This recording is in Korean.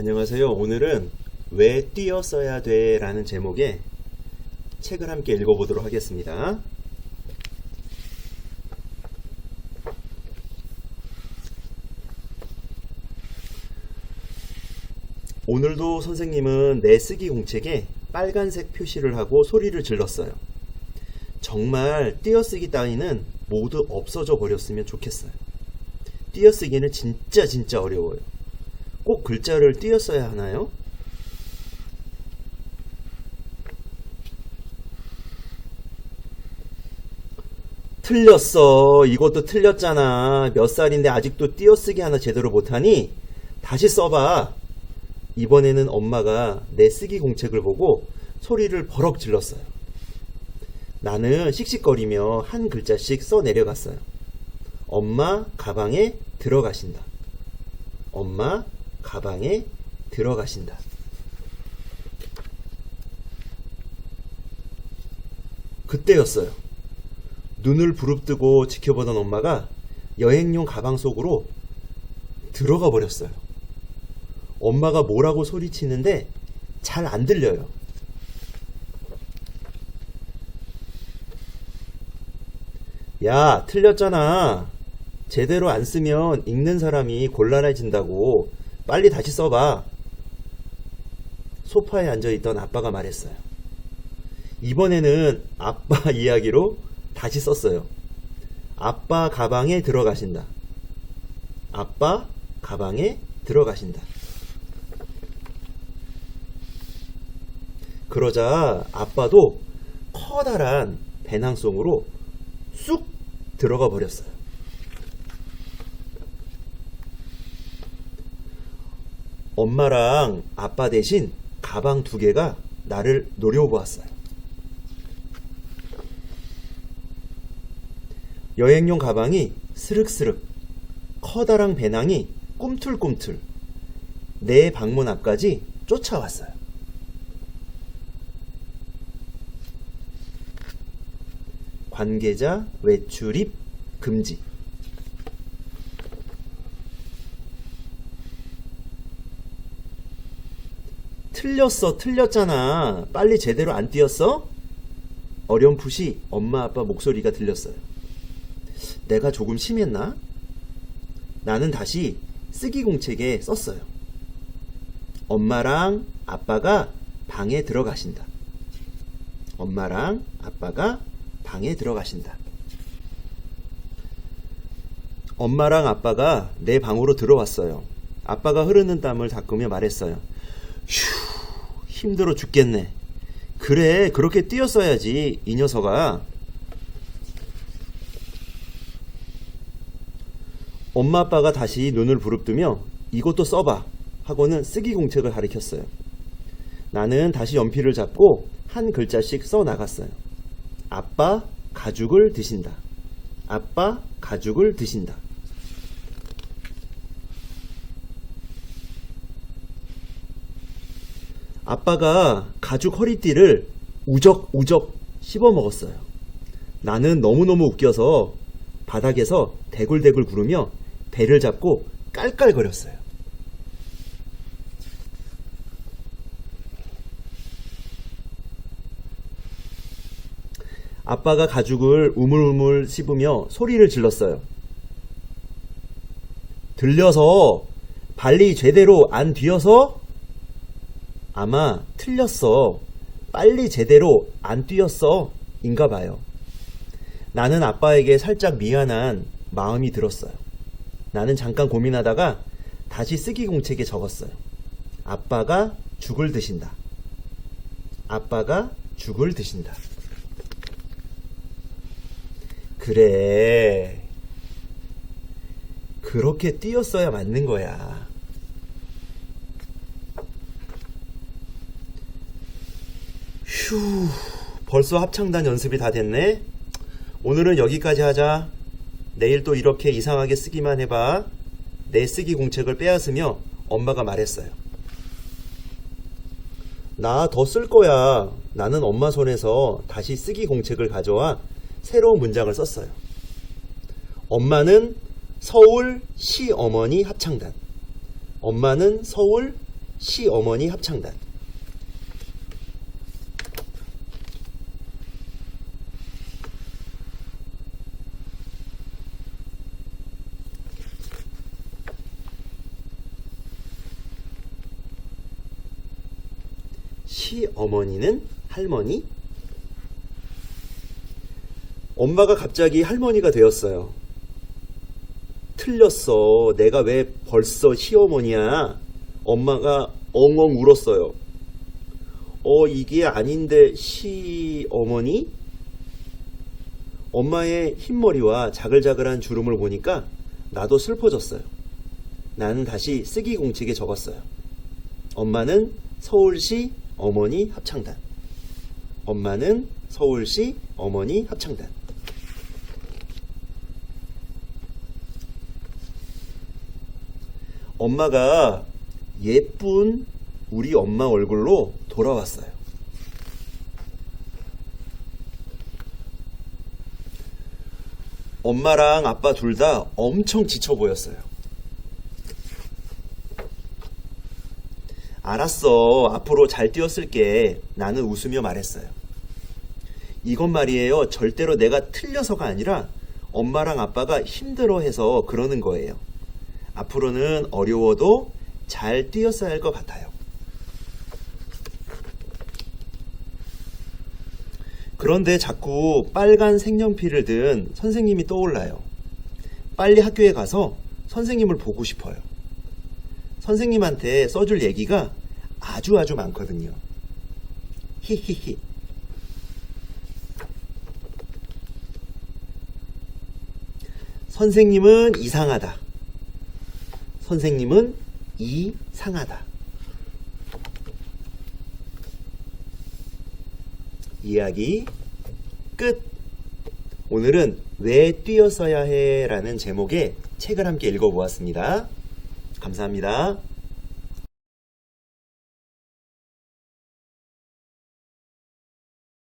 안녕하세요. 오늘은 왜 뛰었어야 돼? 라는 제목의 책을 함께 읽어보도록 하겠습니다. 오늘도 선생님은 내 쓰기 공책에 빨간색 표시를 하고 소리를 질렀어요. 정말 띄어쓰기 따위는 모두 없어져 버렸으면 좋겠어요. 띄어쓰기는 진짜 진짜 어려워요. 꼭 글자를 띄었어야 하나요? 틀렸어. 이것도 틀렸잖아. 몇 살인데 아직도 띄어쓰기 하나 제대로 못하니? 다시 써봐. 이번에는 엄마가 내 쓰기 공책을 보고 소리를 버럭 질렀어요. 나는 씩씩거리며 한 글자씩 써 내려갔어요. 엄마 가방에 들어가신다. 엄마 가방에 들어가신다. 그때였어요. 눈을 부릅뜨고 지켜보던 엄마가 여행용 가방 속으로 들어가 버렸어요. 엄마가 뭐라고 소리치는데 잘 안 들려요. 야, 틀렸잖아. 제대로 안 쓰면 읽는 사람이 곤란해진다고. 빨리 다시 써봐. 소파에 앉아있던 아빠가 말했어요. 이번에는 아빠 이야기로 다시 썼어요. 아빠 가방에 들어가신다. 아빠 가방에 들어가신다. 그러자 아빠도 커다란 배낭 속으로 쑥 들어가 버렸어요. 엄마랑 아빠 대신 가방 두 개가 나를 노려보았어요. 여행용 가방이 스륵스륵, 커다란 배낭이 꿈틀꿈틀, 내 방문 앞까지 쫓아왔어요. 관계자 외출입 금지. 틀렸어, 틀렸잖아. 빨리 제대로 안 띄었어? 어렴풋이 엄마 아빠 목소리가 들렸어요. 내가 조금 심했나? 나는 다시 쓰기 공책에 썼어요. 엄마랑 아빠가 방에 들어가신다. 엄마랑 아빠가 방에 들어가신다. 엄마랑 아빠가 내 방으로 들어왔어요. 아빠가 흐르는 땀을 닦으며 말했어요. 휴, 힘들어 죽겠네. 그래, 그렇게 뛰었어야지, 이 녀석아. 엄마 아빠가 다시 눈을 부릅뜨며 이것도 써봐 하고는 쓰기 공책을 가리켰어요. 나는 다시 연필을 잡고 한 글자씩 써 나갔어요. 아빠 가죽을 드신다. 아빠 가죽을 드신다. 아빠가 가죽 허리띠를 우적우적 씹어 먹었어요. 나는 너무너무 웃겨서 바닥에서 대굴대굴 구르며 배를 잡고 깔깔거렸어요. 아빠가 가죽을 우물우물 씹으며 소리를 질렀어요. 들려서 발리 제대로 안 뒤어서 아마 틀렸어. 빨리 제대로 안 뛰었어. 인가 봐요. 나는 아빠에게 살짝 미안한 마음이 들었어요. 나는 잠깐 고민하다가 다시 쓰기 공책에 적었어요. 아빠가 죽을 드신다. 아빠가 죽을 드신다. 그래. 그렇게 뛰었어야 맞는 거야. 휴, 벌써 합창단 연습이 다 됐네? 오늘은 여기까지 하자. 내일 또 이렇게 이상하게 쓰기만 해봐. 내 쓰기 공책을 빼앗으며 엄마가 말했어요. 나 더 쓸 거야. 나는 엄마 손에서 다시 쓰기 공책을 가져와 새로운 문장을 썼어요. 엄마는 서울 시어머니 합창단. 엄마는 서울 시어머니 합창단. 시어머니는 할머니? 엄마가 갑자기 할머니가 되었어요. 틀렸어. 내가 왜 벌써 시어머니야? 엄마가 엉엉 울었어요. 어, 이게 아닌데, 시어머니? 엄마의 흰머리와 자글자글한 주름을 보니까 나도 슬퍼졌어요. 나는 다시 쓰기 공책에 적었어요. 엄마는 서울시 어머니 합창단. 엄마는 서울시 어머니 합창단. 엄마가 예쁜 우리 엄마 얼굴로 돌아왔어요. 엄마랑 아빠 둘 다 엄청 지쳐 보였어요. 알았어. 앞으로 잘 뛰었을게. 나는 웃으며 말했어요. 이건 말이에요. 절대로 내가 틀려서가 아니라 엄마랑 아빠가 힘들어 해서 그러는 거예요. 앞으로는 어려워도 잘 뛰었어야 할 것 같아요. 그런데 자꾸 빨간 색연필을 든 선생님이 떠올라요. 빨리 학교에 가서 선생님을 보고 싶어요. 선생님한테 써줄 얘기가 아주 아주 많거든요. 히히히. 선생님은 이상하다. 선생님은 이상하다. 이야기 끝. 오늘은 왜 뛰었어야 해? 라는 제목의 책을 함께 읽어보았습니다. 감사합니다.